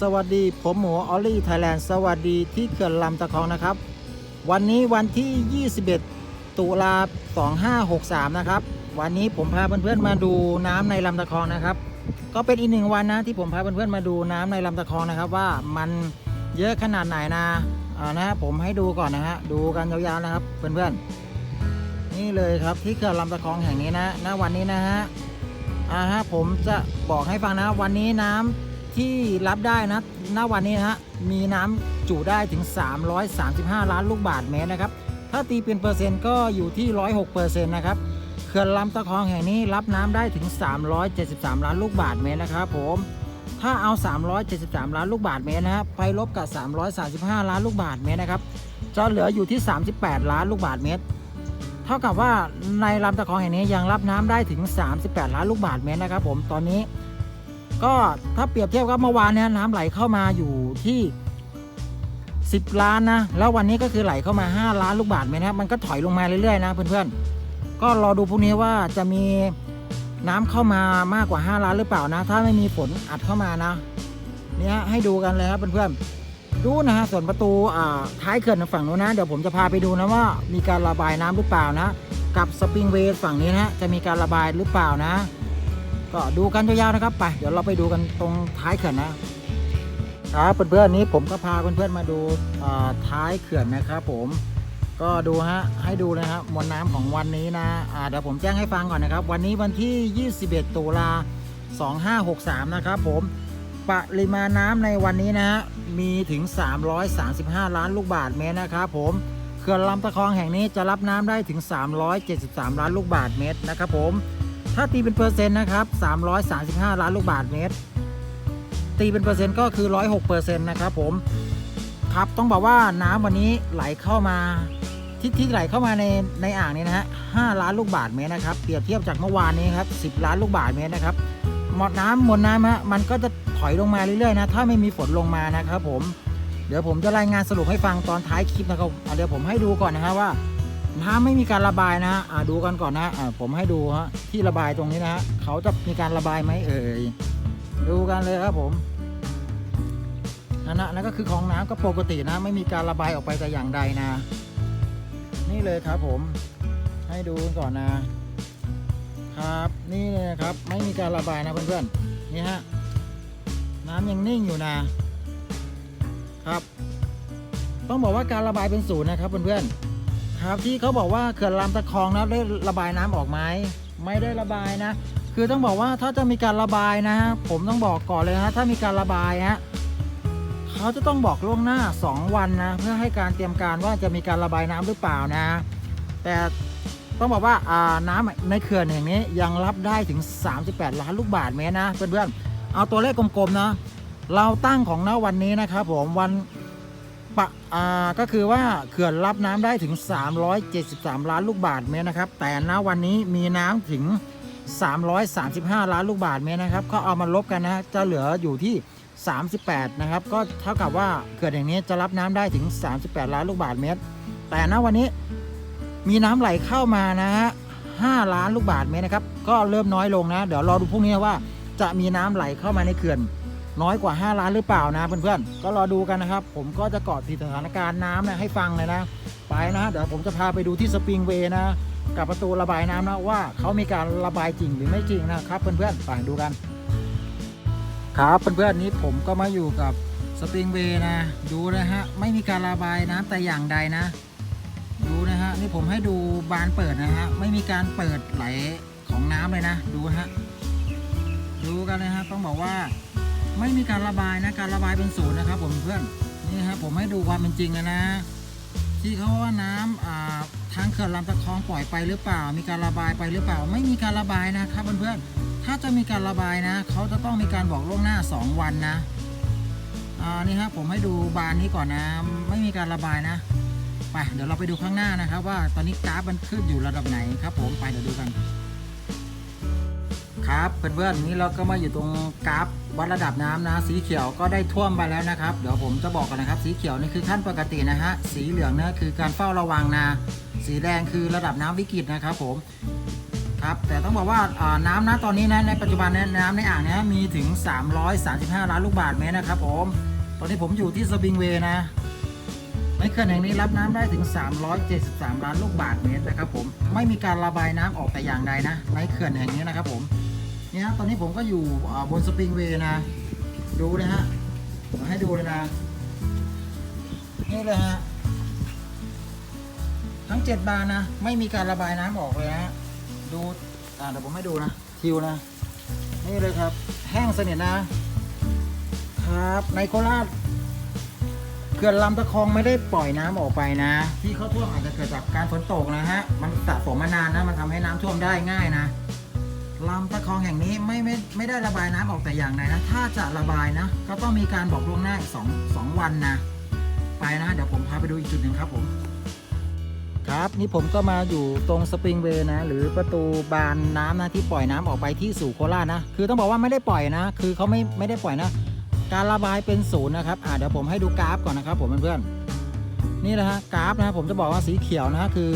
สวัสดีผมหมูออลลี่ไทยแลนด์สวัสดีที่เขื่อนลำตะคองนะครับ วันนี้วันที่ 21 ตุลา2563 นะครับ วันนี้ผมพาเพื่อนๆมาดูน้ำในลำตะคองนะครับ ก็เป็นอีกหนึ่งวันนะที่ผมพาเพื่อนๆมาดูน้ำในลำตะคองนะครับ ว่ามันเยอะขนาดไหนนะอานะฮะผมให้ดูก่อนนะฮะดูกันยาวๆนะครับเพื่อนๆ นี่เลยครับที่เขื่อนลำตะคองแห่งนี้นะณวันนี้นะฮะอ่าฮะผมจะบอกให้ฟังนะวันนี้น้ำ ที่รับได้นะณวันนี้นะฮะมีน้ำจุได้ถึง 335 ล้านลูกบาทเมตรนะครับ ถ้าตีเป็นเปอร์เซ็นต์ก็อยู่ที่ 106เปอร์เซ็นต์นะครับเขื่อนลำตะคองแห่งนี้รับน้ำได้ถึง 373 ล้านลูกบาทเมตรนะครับผมถ้าเอา 373 ล้านลูกบาทเมตรนะฮะไปลบกับ 335 ล้านลูกบาทเมตรนะครับจะเหลืออยู่ที่ 38 ล้านลูกบาทเมตร เท่ากับว่าในลำตะคองแห่งนี้ยังรับน้ำได้ถึง 38 ล้านลูกบาทเมตรนะครับผมตอนนี้ ก็ถ้าเปรียบเทียบกับเมื่อวานเนี่ยน้ำไหลเข้ามาอยู่ที่ 10 ล้านนะ แล้ววันนี้ก็คือไหลเข้ามา 5 ล้านลูกบาทเมตรนะครับมันก็ถอยลงมาเรื่อยๆนะเพื่อนๆ ก็รอดูพรุ่งนี้ว่าจะมีน้ำเข้ามามากกว่า 5 ล้านหรือเปล่านะ ถ้าไม่มีฝนอัดเข้ามานะ เนี่ยให้ดูกันเลยครับเพื่อนๆ ดูนะฮะส่วนประตูอ่าท้ายเขื่อนฝั่งนู้นนะ เดี๋ยวผมจะพาไปดูนะว่ามีการระบายน้ำหรือเปล่านะ กับสปริงเวย์ฝั่งนี้นะจะมีการระบายหรือเปล่านะ ก็ดูกันยาวๆนะครับไปเดี๋ยวเราไปดูกันตรงท้ายเขื่อนนะครับเพื่อนๆนี้ผมก็พาเพื่อนๆมาดูท้ายเขื่อนนะครับ ผมก็ดูฮะให้ดูนะครับมวลน้ำของวันนี้นะอ่าเดี๋ยวผมแจ้งให้ฟังก่อนนะครับ วันนี้วันที่ 21 ตุลา2563 นะครับ ผมปริมาณน้ำในวันนี้นะฮะมีถึง 335 ล้านลูกบาทเมตรนะครับ ผมเขื่อนลำตะคองแห่งนี้จะรับน้ำได้ถึง 373 ล้านลูกบาทเมตรนะครับ ผม ถ้าตีเป็นเปอร์เซ็นต์นะครับ335 ล้านลูกบาทเมตร ตีเป็นเปอร์เซ็นต์ก็คือ 106เปอร์เซ็นต์นะครับผม ครับ ต้องบอกว่าน้ำวันนี้ไหลเข้ามาที่ที่ไหลเข้ามาในในอ่างนี้นะฮะ 5 ล้านลูกบาทเมตรนะครับ เปรียบเทียบจากเมื่อวานนี้ครับ 10 ล้านลูกบาทเมตรนะครับ หมดน้ำมวลน้ำฮะ มันก็จะถอยลงมาเรื่อยๆนะ ถ้าไม่มีฝนลงมานะครับผม เดี๋ยวผมจะรายงานสรุปให้ฟังตอนท้ายคลิปนะครับ เดี๋ยวผมให้ดูก่อนนะฮะว่า น้ำไม่มีการระบายนะฮะดูกันก่อนนะอะผมให้ดูฮะที่ระบายตรงนี้นะฮะเขาจะมีการระบายไหมเอ่ยดูกันเลยครับผมนั่นนะนั่นก็คือของน้ำก็ปกตินะ ไม่มีการระบายออกไปแต่อย่างใดนะ นี่เลยครับผม ให้ดูกันก่อนนะ ครับนี่เลยครับ ไม่มีการระบายนะเพื่อนๆนี่ฮะน้ำยังนิ่งอยู่นะ ครับ ต้องบอกว่าการระบายเป็นศูนย์นะครับเพื่อนๆ ครับที่เขาบอกว่าเขื่อนลำตะคองนะได้ระบายน้ำออกไหมไม่ได้ระบายนะ คือต้องบอกว่าถ้าจะมีการระบายนะฮะผมต้องบอกก่อนเลยนะถ้ามีการระบายฮะเขาจะต้องบอกล่วงหน้า 2 วันนะ เพื่อให้การเตรียมการว่าจะมีการระบายน้ำหรือเปล่านะ แต่ต้องบอกว่าอ่าน้ำในเขื่อนแห่งนี้ยังรับได้ถึง 38 ล้านลูกบาทเมตรนะเพื่อนๆเอาตัวเลขกลมๆนะเราตั้งของณวันนี้นะครับผมวัน ปะอ่าก็คือว่าเขื่อนรับน้ำได้ถึง 373 ล้านลูกบาทเมตรนะครับ แต่ณวันนี้มีน้ำถึง 335 ล้านลูกบาทเมตรนะครับ ก็เอามาลบกันนะจะเหลืออยู่ที่ 38 นะครับ ก็เท่ากับว่าเขื่อนแห่งนี้จะรับน้ำได้ถึง 38 ล้านลูกบาทเมตร แต่ณวันนี้มีน้ำไหลเข้ามานะฮะ 5 ล้านลูกบาทเมตรนะครับ ก็เริ่มน้อยลงนะ เดี๋ยวรอดูพรุ่งนี้ว่าจะมีน้ำไหลเข้ามาในเขื่อน น้อยกว่า 5 ล้านหรือเปล่านะเพื่อนๆ ก็รอดูกันนะครับ ผมก็จะเกาะติดสถานการณ์น้ำนะให้ฟังเลยนะ ไปนะ เดี๋ยวผมจะพาไปดูที่สปริงเวย์นะ กับประตูระบายน้ำนะว่าเขามีการระบายจริงหรือไม่จริงนะครับเพื่อนๆไปดูกัน ครับเพื่อนๆนี้ผมก็มาอยู่กับสปริงเวย์นะ ดูนะฮะไม่มีการระบายน้ำแต่อย่างใดนะ ดูนะฮะนี่ผมให้ดูบานเปิดนะฮะไม่มีการเปิดไหลของน้ำเลยนะ ดูฮะดูกันเลยฮะต้องบอกว่า ไม่มีการระบายนะการระบายเป็นศูนย์นะครับ ผมเพื่อนนี่ฮะผมให้ดูความเป็นจริงเลยนะ ที่เขาว่าน้ำอ่าทางเขื่อนลำตะคองปล่อยไปหรือเปล่า มีการระบายไปหรือเปล่า ไม่มีการระบายนะครับเพื่อนๆถ้าจะมีการระบายนะเขาจะต้องมีการบอกล่วงหน้า 2 วันนะอ่านี่ฮะผมให้ดูบานนี้ก่อนนะ ไม่มีการระบายนะไปเดี๋ยวเราไปดูข้างหน้านะครับ ว่าตอนนี้กราฟมันขึ้นอยู่ระดับไหนครับ ผมไปเดี๋ยวดูกัน ครับเพื่อนๆนี้เราก็มาอยู่ตรงกราฟวัดระดับน้ำนะ สีเขียวก็ได้ท่วมไปแล้วนะครับ เดี๋ยวผมจะบอกกันนะครับ สีเขียวนี่คือขั้นปกตินะฮะสีเหลืองนี่คือการเฝ้าระวังนะสีแดงคือระดับน้ำวิกฤตนะครับผมครับแต่ต้องบอกว่าน้ำนะตอนนี้นะในปัจจุบันนยน้ำในอ่างนี้มีถึง 335 ล้านลูกบาศก์เมตรนะครับผมตอนนี้ผมอยู่ที่สปริงเวย์นะในเขื่อนแห่งนี้รับน้ำได้ถึง 373 ล้านลูกบาศก์เมตรนะครับผมไม่มีการระบายน้ำออกแต่อย่างใดนะในเขื่อนแห่งนี้นะครับผม นี่ยตอนนี้ผมก็อยู่บนสปริงเวย์นะ ดูเลยฮะให้ดูเลยนะ นี่เลยฮะ ทั้งเจ็ดบานนะ ไม่มีการระบายน้ำออกเลยนะดูอ่าเดี๋ยวผมให้ดูนะ ทิวนะ นี่เลยครับ แห้งสนิทนะ ครับในโคราชเขื่อนลำตะคองไม่ได้ปล่อยน้ำออกไปนะ ที่เขาท่วมอาจจะเกิดจากการฝนตกนะฮะ มันสะสมมานานนะ มันทำให้น้ำท่วมได้ง่ายนะ ลำตะคองแห่งนี้ไม่ไม่ไม่ได้ระบายน้ำออกแต่อย่างใดนะ ถ้าจะระบายนะ ก็ต้องมีการบอกล่วงหน้าอีกสองสองวันนะ ไปนะ เดี๋ยวผมพาไปดูอีกจุดหนึ่งครับผม ครับนี่ผมก็มาอยู่ตรงสปริงเวย์นะ หรือประตูบานน้ำนะที่ปล่อยน้ำออกไปที่สู่โคราชนะ คือต้องบอกว่าไม่ได้ปล่อยนะ คือเขาไม่ไม่ได้ปล่อยนะ การระบายเป็นศูนย์นะครับอ่าเดี๋ยวผมให้ดูกราฟก่อนนะครับผมเพื่อนๆนี่นะฮะกราฟนะผมจะบอกว่าสีเขียวนะคือ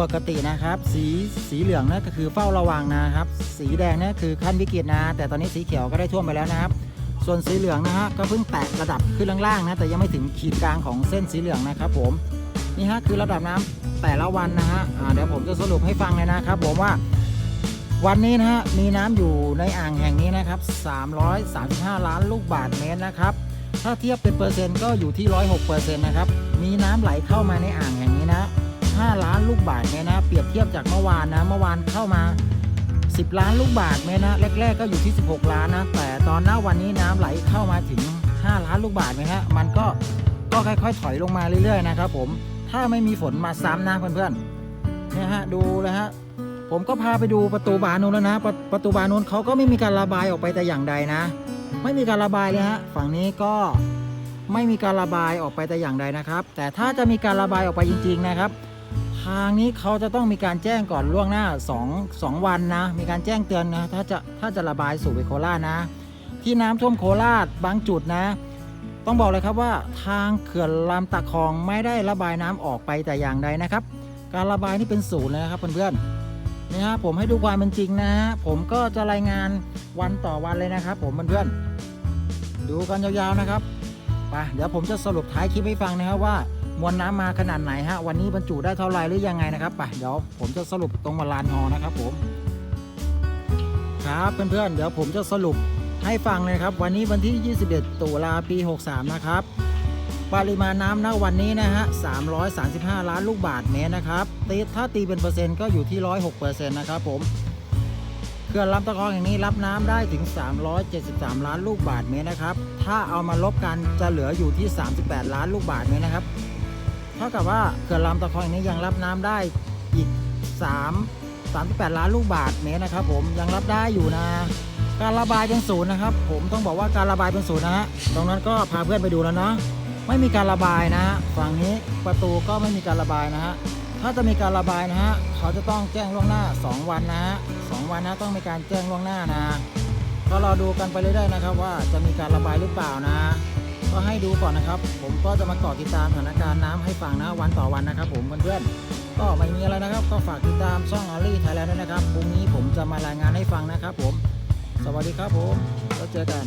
ปกตินะครับ สีสีเหลืองนะก็คือเฝ้าระวังนะครับ สีแดงนี่คือขั้นวิกฤตนะ แต่ตอนนี้สีเขียวก็ได้ท่วมไปแล้วนะครับ ส่วนสีเหลืองนะฮะก็เพิ่งแตะระดับขึ้นล่างๆนะแต่ยังไม่ถึงขีดกลางของเส้นสีเหลืองนะครับ ผมนี่ฮะคือระดับน้ำแต่ละวันนะฮะเดี๋ยวผมจะสรุปให้ฟังเลยนะครับ ผมว่าวันนี้นะฮะมีน้ำอยู่ในอ่างแห่งนี้นะครับ 335 ล้านลูกบาศก์เมตรนะครับ ถ้าเทียบเป็นเปอร์เซ็นต์ก็อยู่ที่ 106เปอร์เซ็นต์นะครับ มีน้ำไหลเข้ามาในอ่างแห่งนี้นะ ลูกบาศก์เมตรนะ เปรียบเทียบจากเมื่อวานนะ เมื่อวานเข้ามา 10 ล้านลูกบาศก์เมตรนะ แรก ๆ ก็อยู่ที่ 16 ล้านนะ แต่ตอนหน้าวันนี้น้ำไหลเข้ามาถึง 5 ล้านลูกบาศก์เมตรฮะมันก็ก็ค่อย ๆ ถอยลงมาเรื่อย ๆ นะครับผม ถ้าไม่มีฝนมาซ้ำนะเพื่อนๆเนี่ยฮะดูเลยฮะ ผมก็พาไปดูประตูบานนู้นแล้วนะประประตูบานนู้นเขาก็ไม่มีการระบายออกไปแต่อย่างใดนะ ไม่มีการระบายเลยฮะ ฝั่งนี้ก็ไม่มีการระบายออกไปแต่อย่างใดนะครับ แต่ถ้าจะมีการระบายออกไปจริง ๆ นะครับ ทางนี้เขาจะต้องมีการแจ้งก่อนล่วงหน้า2 2วันนะ มีการแจ้งเตือนนะถ้าจะถ้าจะระบายสู่ไปโคราชนะ ที่น้ำท่วมโคราชบางจุดนะ ต้องบอกเลยครับว่าทางเขื่อนลำตะคองไม่ได้ระบายน้ำออกไปแต่อย่างใดนะครับ การระบายนี่เป็นศูนย์เลยนะครับเพื่อนๆนี่ฮะผมให้ดูความเป็นจริงนะฮะผมก็จะรายงานวันต่อวันเลยนะครับ ผมเพื่อนๆดูกันยาวๆนะครับไปเดี๋ยวผมจะสรุปท้ายคลิปให้ฟังนะครับว่า มวลน้ำมาขนาดไหนฮะวันนี้บรรจุได้เท่าไรหรือยังไงนะครับไปเดี๋ยวผมจะสรุปตรงมาลานฮอนะครับผมครับเพื่อนๆเดี๋ยวผมจะสรุปให้ฟังเลยครับ วันนี้วันที่ 21 ตุลาปี 63 นะครับ ปริมาณน้ำณวันนี้นะฮะ 335 ล้านลูกบาทเมตรนะครับตีถ้าตีเป็นเปอร์เซ็นต์ก็อยู่ที่ 106เปอร์เซ็นต์นะครับผมเขื่อนลำตะคองแห่งนี้รับน้ำได้ถึง 373 ล้านลูกบาทเมตรนะครับ ถ้าเอามาลบกันจะเหลืออยู่ที่ 38 ล้านลูกบาทเมตรนะครับ เท่ากับว่าเขื่อนลำตะคองแห่งนี้ยังรับน้ำได้อีก 3 38 ล้านลูกบาทเมตรนะครับผมยังรับได้อยู่นะ การระบายเป็นศูนย์นะครับ ผมต้องบอกว่าการระบายเป็นศูนย์นะฮะตรงนั้นก็พาเพื่อนไปดูแล้วเนาะไม่มีการระบายนะฮะฝั่งนี้ประตูก็ไม่มีการระบายนะฮะถ้าจะมีการระบายนะฮะเขาจะต้องแจ้งล่วงหน้า 2 วันนะฮะสวันนะต้องมีการแจ้งล่วงหน้านะก็รอดูกันไปเรื่อยๆนะครับ ว่าจะมีการระบายหรือเปล่านะ ก็ให้ดูก่อนนะครับ ผมก็จะมาเกาะติดตามสถานการณ์น้ำให้ฟังนะวันต่อวันนะครับ ผมเพื่อนๆก็ไม่มีอะไรนะครับ ก็ฝากติดตามช่องออลี่ไทยแลนด์ด้วยนะครับพรุ่งนี้ผมจะมารายงานให้ฟังนะครับ ผม สวัสดีครับผมแล้วเจอกัน